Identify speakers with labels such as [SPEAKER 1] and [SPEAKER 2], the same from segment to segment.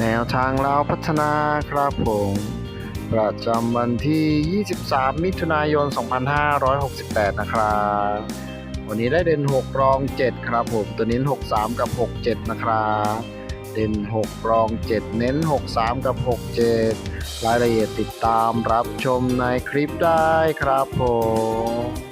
[SPEAKER 1] แนวทางเราพัฒนาครับผมประจำวันที่ 23 มิถุนายน 2568 นะครับ วันนี้ได้เด่น 6 รอง 7 ครับผม ตัวนี้ 63 กับ 67 นะครับ เด่น 6 รอง 7 เน้น 63 กับ 67 รายละเอียดติดตามรับชมในคลิปได้ครับผม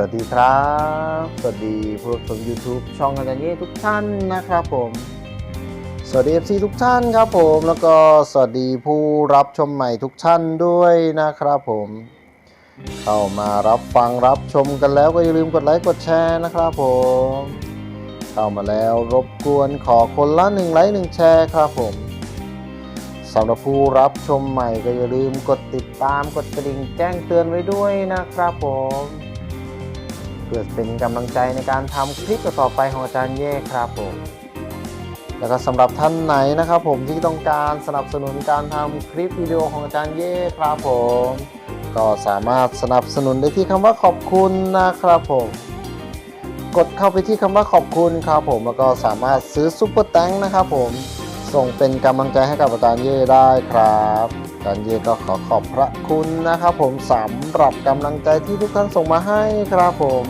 [SPEAKER 1] วัสดีครับ สวัสดีผู้ชม YouTube ช่องอาจารย์เย่ทุกท่านนะครับผม สวัสดี FC ทุกท่านครับผม แล้วก็สวัสดีผู้รับชมใหม่ทุกท่านด้วยนะครับผม เข้ามารับฟังรับชมกันแล้วก็อย่าลืมกดไลค์กดแชร์นะครับผม เข้ามาแล้วรบกวนขอคนละหนึ่งไลค์หนึ่งแชร์ครับผมสำหรับผู้รับชมใหม่ก็อย่าลืมกดติดตามกดกระดิ่งแจ้งเตือนไว้ด้วยนะครับผม พื่อเป็นกำลังใจในการทำคลิปต่อไปของอาจารย์เย่ครับผมแล้วก็สำหรับท่านไหนนะครับผมที่ต้องการสนับสนุนการทำคลิปวิดีโอของอาจารย์เย่ครับผม ก็สามารถสนับสนุนได้ที่คำว่าขอบคุณนะครับผม กดเข้าไปที่คำว่าขอบคุณครับผมแล้วก็สามารถซื้อซุปเปอร์แตงนะครับผมส่งเป็นกำลังใจให้กับอาจารย์เย่ได้ครับอาจารย์เย่ก็ขอขอบพระคุณนะครับผมสำหรับกำลังใจที่ทุกท่านส่งมาให้ครับผม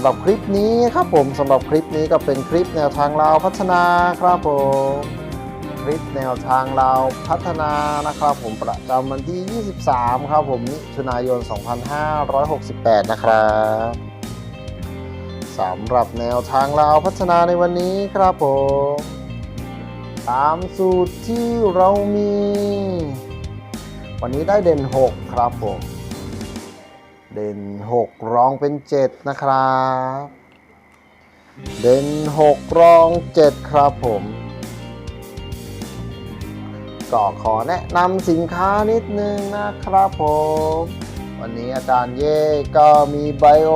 [SPEAKER 1] ำหรับคลิปนี้ครับผมสำหรับคลิปนี้ก็เป็นคลิปแนวทางเราพัฒนาครับผมคลิปแนวทางเราพัฒนานะครับ ผมประจำวันที่ 23 ครับผมมิถุนายน 2568 นะครับสำหรับแนวทางเราพัฒนาในวันนี้ครับผมตามสูตรที่เรามี วันนี้ได้เด่น 6 ครับผม เด่น 6 รองเป็น 7 นะครับ เด่น 6 รอง 7 ครับผมก็ขอแนะนำสินค้านิดนึงนะครับผม วันนี้อาจารย์เย่ก็มีไบโอ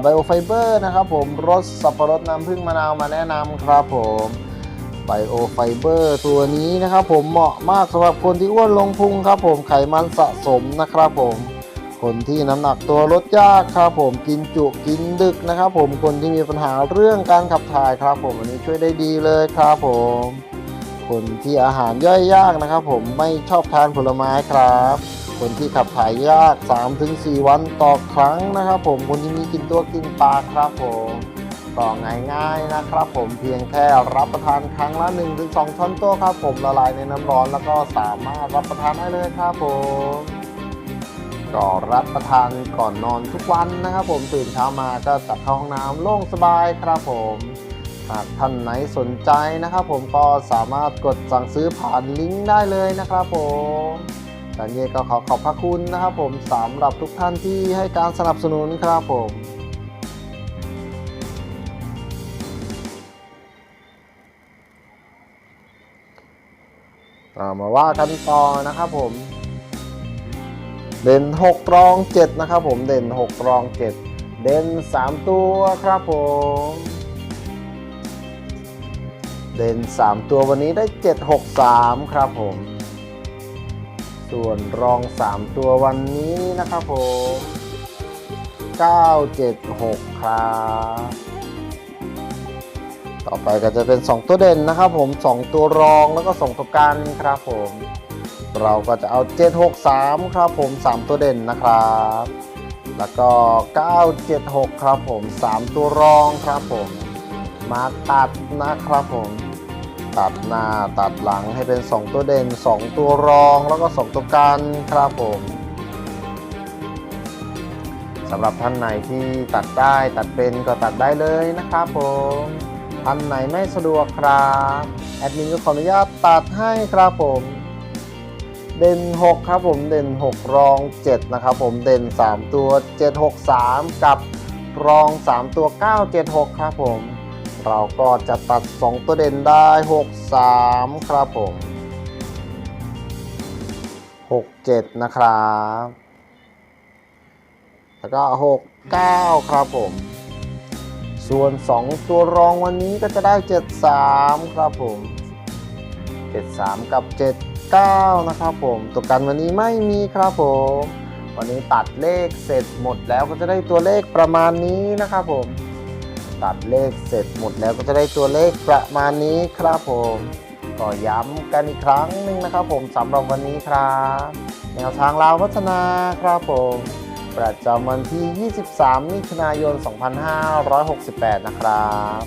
[SPEAKER 1] ไบโอไฟเบอร์นะครับผมรสสับปะรดน้ำผึ้งมะนาวมาแนะนำครับผมไบโอไฟเบอร์ตัวนี้นะครับผมเหมาะมากสำหรับคนที่อ้วนลงพุงครับผมไขมันสะสมนะครับผม คนที่น้ำหนักตัวลดยากครับผมกินจุกินดึกนะครับผมคนที่มีปัญหาเรื่องการขับถ่ายครับผมอันนี้ช่วยได้ดีเลยครับผม คนที่อาหารย่อยยากนะครับผมไม่ชอบทานผลไม้ครับ คนที่ขับถ่ายยาก 3-4 วันต่อครั้งนะครับผมคนที่มีกินตัวกินปลาครับผมก็ง่ายๆนะครับผมเพียงแค่รับประทานครั้งละ 1-2ช้อนโต๊ะครับผมละลายในน้ำร้อนแล้วก็สามารถรับประทานได้เลยครับผม ก็รับประทานก่อนนอนทุกวันนะครับ ผมตื่นเช้ามาก็ตักเข้าห้องน้ำโล่งสบายครับผมหากท่านไหนสนใจนะครับ ผมก็สามารถกดสั่งซื้อผ่านลิงก์ได้เลยนะครับ ผมสัญเยก็ขอขอบพระคุณนะครับ ผมสำหรับทุกท่านที่ให้การสนับสนุนครับผมมาว่ากันต่อนะครับผม เด่น6รอง 7 นะครับผมเด่น6รอง 7 เด่น 3 ตัวครับผม เด่น 3 ตัววันนี้ได้ 7 6 3 ครับผม ส่วนรอง 3 ตัววันนี้นะครับผม 9 7 6 ครับต่อไปก็จะเป็น 2 ตัวเด่นนะครับผม 2 ตัวรองแล้วก็ 2 ตัวกันครับผม เราก็จะเอา 763 ครับผม 3 ตัวเด่นนะครับ แล้วก็ 976 ครับผม 3 ตัวรองครับผม มาตัดนะครับผม ตัดหน้าตัดหลังให้เป็น 2 ตัวเด่น 2 ตัวรองแล้วก็ 2 ตัวกันครับผมสำหรับท่านไหนที่ตัดได้ตัดเป็นก็ตัดได้เลยนะครับผมท่านไหนไม่สะดวกครับ แอดมินก็ขออนุญาตตัดให้ครับผม เด่น 6 ครับผมเด่น 6 รอง 7 นะครับผมเด่น 3 ตัว 763 กับรอง 3 ตัว 976 ครับผม เราก็จะตัด 2 ตัวเด่นได้ 63 ครับผม 67 นะครับ แล้วก็ 69 ครับผม ส่วน 2 ตัวรองวันนี้ก็จะได้ 73 ครับผม 73 กับ 9 นะครับผมตัวกันวันนี้ไม่มีครับผม วันนี้ตัดเลขเสร็จหมดแล้วก็จะได้ตัวเลขประมาณนี้นะครับผม ตัดเลขเสร็จหมดแล้วก็จะได้ตัวเลขประมาณนี้ครับผมก็ย้ำกันอีกครั้งหนึ่งนะครับผมสำหรับวันนี้ครับแนวทางลาวพัฒนาครับผม ประจำวันที่ 23 มิถุนายน 2568 นะครับ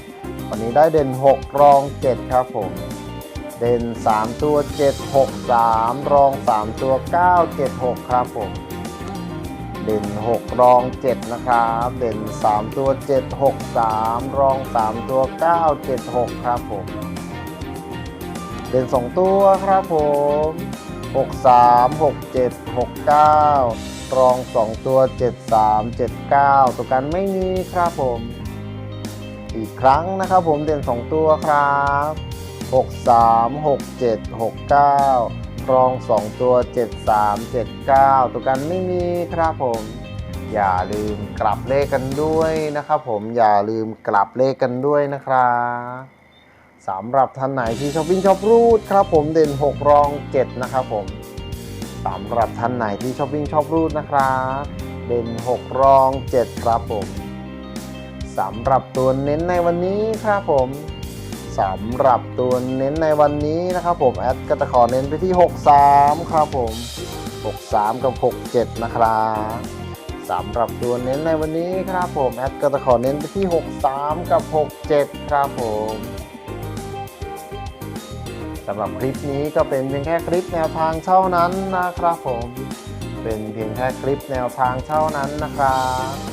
[SPEAKER 1] วันนี้ได้เด่น 6 รอง 7 ครับผม เด่น3 ตัว 7 6 3 รอง 3 ตัว 9 7 6 ครับผม เด่น 6 รอง 7 นะครับ เด่น 3 ตัว 7 6 3 รอง 3 ตัว 9 7 6 ครับผม เด่น 2 ตัวครับผม 6 3 6 7 6 9 รอง 2 ตัว 7 3 7 9 ตัวกันไม่มีครับผม อีกครั้งนะครับผมเด่น 2 ตัวครับ 6 3 6 7 6 9 รอง 2 ตัว 7 3 7 9 ตัวกันไม่มีครับผม อย่าลืมกลับเลขกันด้วยนะครับผมอย่าลืมกลับเลขกันด้วยนะครับสำหรับท่านไหนที่ชอบวิ่งชอบรูดครับผมเด่น 6 รอง 7 นะครับผมสำหรับท่านไหนที่ชอบวิ่งชอบรูดนะครับเด่น 6 รอง 7 ครับผมสำหรับตัวเน้นในวันนี้ครับผม สำหรับตัวเน้นในวันนี้นะครับผมแอดก็จะขอเน้นไปที่ 63 ครับผม 63 กับ 67 นะครับสำหรับตัวเน้นในวันนี้ครับผมแอดก็จะขอเน้นไปที่ 63 กับ 67 ครับผมสำหรับคลิปนี้ก็เป็นเพียงแค่คลิปแนวทางเท่านั้นนะครับผม เป็นเพียงแค่คลิปแนวทางเท่านั้นนะครับ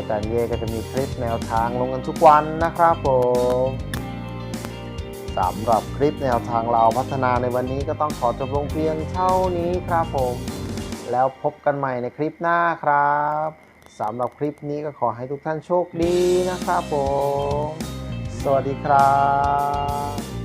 [SPEAKER 1] อาจารย์เย่ก็จะมีคลิปแนวทางลงกันทุกวันนะครับผมสำหรับคลิปแนวทางเราพัฒนาในวันนี้ก็ต้องขอจบลงเพียงเท่านี้ครับผม แล้วพบกันใหม่ในคลิปหน้าครับสำหรับคลิปนี้ก็ขอให้ทุกท่านโชคดีนะครับผม สวัสดีครับ